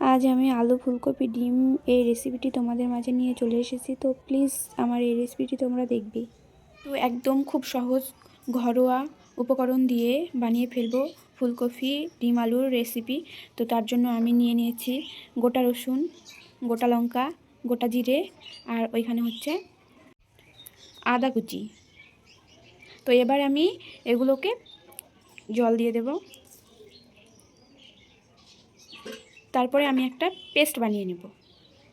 আজ আমি আলু, ফুলকপি, ডিম এই রেসিপিটি তোমাদের মাঝে নিয়ে চলে এসেছি। তো প্লিজ আমার এই রেসিপিটি তোমরা দেখবে। তো একদম খুব সহজ ঘরোয়া উপকরণ দিয়ে বানিয়ে ফেলব ফুলকপি, ডিম, আলুর রেসিপি তো তার জন্য আমি নিয়ে নিয়েছি গোটা রসুন, গোটা লঙ্কা, গোটা জিরে আর ওইখানে হচ্ছে আদা কুচি। তো এবার আমি এগুলোকে জল দিয়ে দেবো। তারপরে আমি একটা পেস্ট বানিয়ে নেব।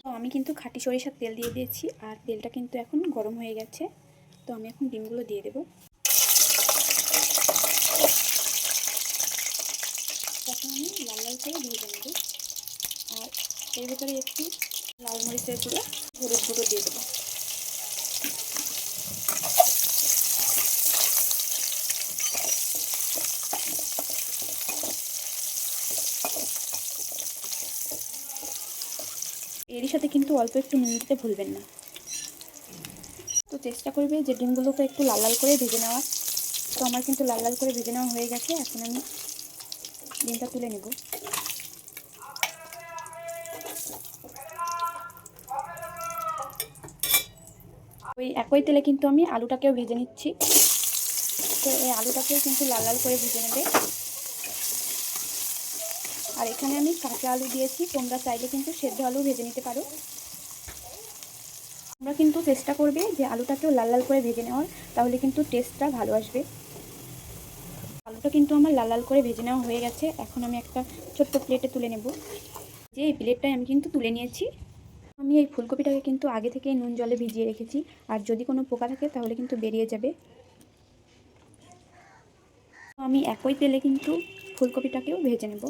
তো আমি কিন্তু খাটি সরিষার তেল দিয়ে দিয়েছি আর তেলটা কিন্তু এখন গরম হয়ে গেছে। তো আমি এখন ডিমগুলো দিয়ে দেব। তখন আমি লাল লাল করে ভেজে নেব। আর এর ভিতরে একটু লাল মরিচের গুঁড়ো, হলুদ গুঁড়ো দিয়ে দেবো। সাথে কিন্তু অল্প একটু নুন দিতে ভুলবেন না। তো চেষ্টা করবে যে ডিমগুলোকে একটু লাল লাল করে ভেজে নেওয়ার। তো আমার কিন্তু লাল লাল করে ভেজে নেওয়া হয়ে গেছে। এখন আমি ডিমটা তুলে নেব। ওই একই তেলে কিন্তু আমি আলুটাকেও ভেজে নিচ্ছি। তো এই আলুটাকেও কিন্তু লাল লাল করে ভেজে নেবে। আর এখানে আমি কাঁচা আলু দিয়েছি। তোমরা চাইলে কিন্তু সেদ্ধ আলু ভেজে নিতে পারো। তোমরা কিন্তু চেষ্টা করবে যে আলুটাকেও লাল লাল করে ভেজে নেওয়ার, তাহলে কিন্তু টেস্টটা ভালো আসবে। আলুটা কিন্তু আমার লাল লাল করে ভেজে নেওয়া হয়ে গেছে। এখন আমি একটা ছোট্ট প্লেটে তুলে নেব। যে এই প্লেটটায় আমি কিন্তু তুলে নিয়েছি। আমি এই ফুলকপিটাকে কিন্তু আগে থেকে নুন জলে ভিজিয়ে রেখেছি। আর যদি কোনো পোকা থাকে, তাহলে কিন্তু বেরিয়ে যাবে। আমি একই তেলে কিন্তু ফুলকপিটাকেও ভেজে নেব।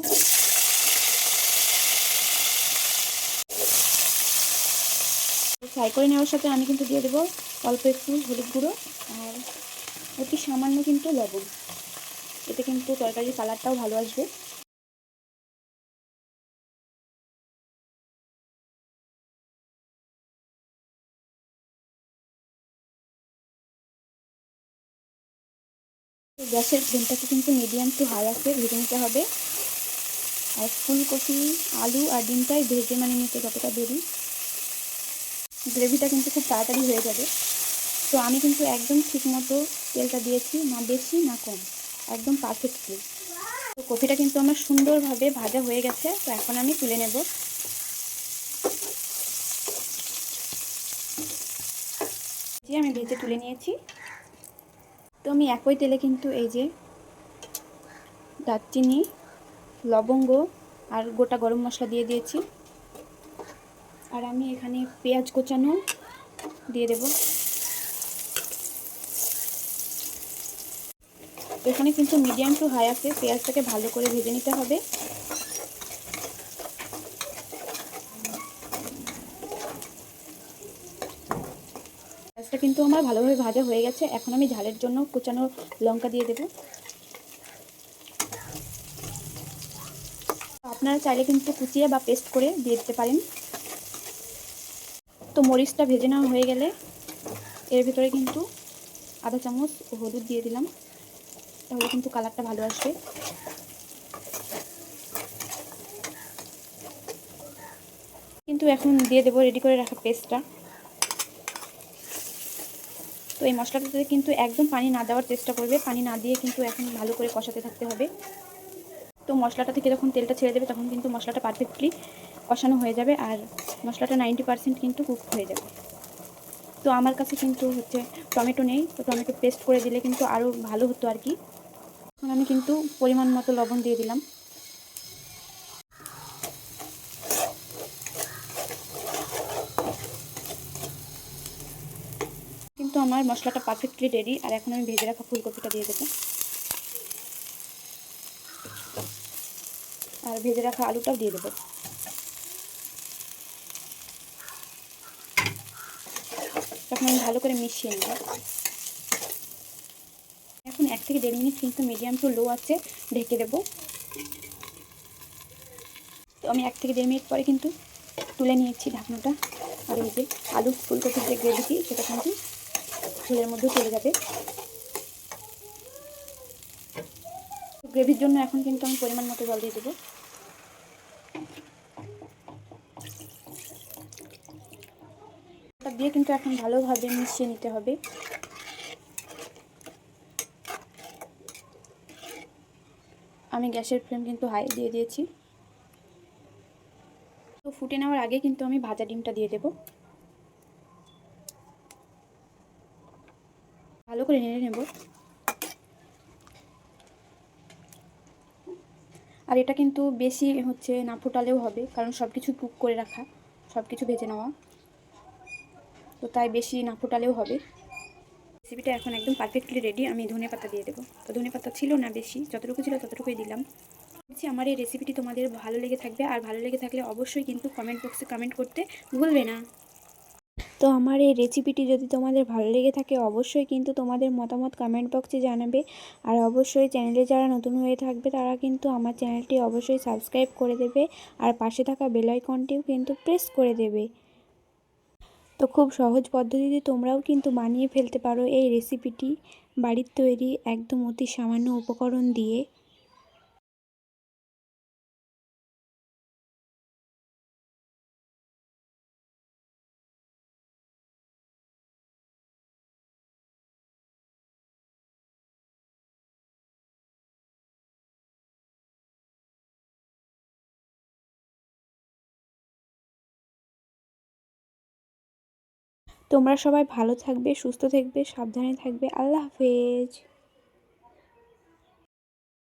ফ্রাই করে নেওয়ার সাথে আমি কিন্তু দিয়ে দেবো অল্প একটু হলুদ গুঁড়ো আর অতি সামান্য কিন্তু লবণ। এতে কিন্তু তরকারির কালারটাও ভালো আসবে। গ্যাসের ফ্লেমটাকে কিন্তু মিডিয়াম টু হাই আছে, ভেজে নিতে হবে। আর ফুলকপি, আলু আর ডিমটাই ভেজে মানে নিতে যতটা দেরি। গ্রেভিটা কিন্তু খুব তাড়াতাড়ি হয়ে যাবে। তো আমি কিন্তু একদম ঠিক মতো তেলটা দিয়েছি, না বেশি, না কম। একদম পারফেক্টলি তো কপিটা কিন্তু আমার সুন্দরভাবে ভাজা হয়ে গেছে, তো এখন আমি তুলে নেব। যে আমি ভেজে তুলে নিয়েছি। তো আমি একই তেলে কিন্তু এই যে দারচিনি, লবঙ্গ আর গোটা গরম মশলা দিয়ে দিয়েছি। আর আমি এখানে পেঁয়াজ কোচানো দিয়ে দেব। এখানে কিন্তু মিডিয়াম টু হাই আছে, পেঁয়াজটাকে ভালো করে ভেজে নিতে হবে। পেঁয়াজটা কিন্তু আমার ভালোভাবে ভাজা হয়ে গেছে, এখন আমি ঝালের জন্য কোচানো লঙ্কা দিয়ে দেব। আপনারা চাইলে কিন্তু কুচিয়ে বা পেস্ট করে দিয়ে দিতে পারেন। তো মরিচটা ভেজে নেওয়া হয়ে গেলে এর ভিতরে কিন্তু আধা চামচ হলুদ দিয়ে দিলাম। তাহলে কিন্তু কালারটা ভালো আসবে। কিন্তু এখন দিয়ে দেবো রেডি করে রাখা পেস্টটা তো এই মশলাটাতে কিন্তু একদম পানি না দেওয়ার চেষ্টা করবে। পানি না দিয়ে কিন্তু এখন ভালো করে কষাতে থাকতে হবে। তো মশলাটা থেকে যখন তেলটা ছেড়ে দেবে তখন কিন্তু মশলাটা পারফেক্টলি কষানো হয়ে যাবে আর মশলাটা নাইনটি পারসেন্ট কিন্তু কুক হয়ে যাবে। তো আমার কাছে কিন্তু হচ্ছে টমেটো নেই, তো টমেটো পেস্ট করে দিলে কিন্তু আরও ভালো হতো আর কি। এখন আমি কিন্তু পরিমাণ মতো লবণ দিয়ে দিলাম। কিন্তু আমার মশলাটা পারফেক্টলি রেডি আর এখন আমি ভেজে রাখা ফুলকপিটা দিয়ে দেবো। আর ভেজে রাখা আলুটাও দিয়ে দেবো। তখন আমি ভালো করে মিশিয়ে নেব। এখন এক থেকে দেড় মিনিট কিন্তু মিডিয়াম টু লো আছে, ঢেকে দেবো। তো আমি এক থেকে দেড় মিনিট পরে কিন্তু তুলে নিয়েছি ঢাকনাটা। আর এই যে আলু ফুলকপির যে গ্রেভিটি সেটা কিন্তু ঝোলের মধ্যে চলে যাবে। গ্রেভির জন্য এখন কিন্তু আমি পরিমাণ মতো জল দিয়ে দেবো। দিয়ে কিন্তু এখন ভালোভাবে মিশিয়ে নিতে হবে। আমি গ্যাসের ফ্লেম কিন্তু হাই দিয়ে দিয়েছি। তো ফুটে নেওয়ার আগে কিন্তু আমি ভাজা ডিমটা দিয়ে দেব। ভালো করে নেড়ে নেব। আর এটা কিন্তু বেশি হচ্ছে না ফোটালেও হবে, কারণ সব কিছু কুক করে রাখা সব কিছু ভেজে নেওয়া। তো তাই বেশি না ফোটালেও হবে। রেসিপিটা এখন একদম পারফেক্টলি রেডি আমি ধনে পাতা দিয়ে দেবো। তো ধনে পাতা ছিল না বেশি, যতটুকু ছিল ততটুকুই দিলাম। বলছি, আমার এই রেসিপিটি তোমাদের ভালো লেগে থাকবে, আর ভালো লেগে থাকলে অবশ্যই কিন্তু কমেন্ট বক্সে কমেন্ট করতে ভুলবে না। তো আমার এই রেসিপিটি যদি তোমাদের ভালো লেগে থাকে, অবশ্যই কিন্তু তোমাদের মতামত কমেন্ট বক্সে জানাবে। আর অবশ্যই চ্যানেলে যারা নতুন হয়ে থাকবে, তারা কিন্তু আমার চ্যানেলটি অবশ্যই সাবস্ক্রাইব করে দেবে। আর পাশে থাকা বেল আইকনটিও কিন্তু প্রেস করে দেবে। তো খুব সহজ পদ্ধতিতে তোমরাও কিন্তু বানিয়ে ফেলতে পারো এই রেসিপিটি বাড়ির তৈরি একদম অতি সামান্য উপকরণ দিয়ে। তোমরা সবাই ভালো থাকবে সুস্থ থাকবে সাবধানে থাকবে। আল্লাহ হাফেজ।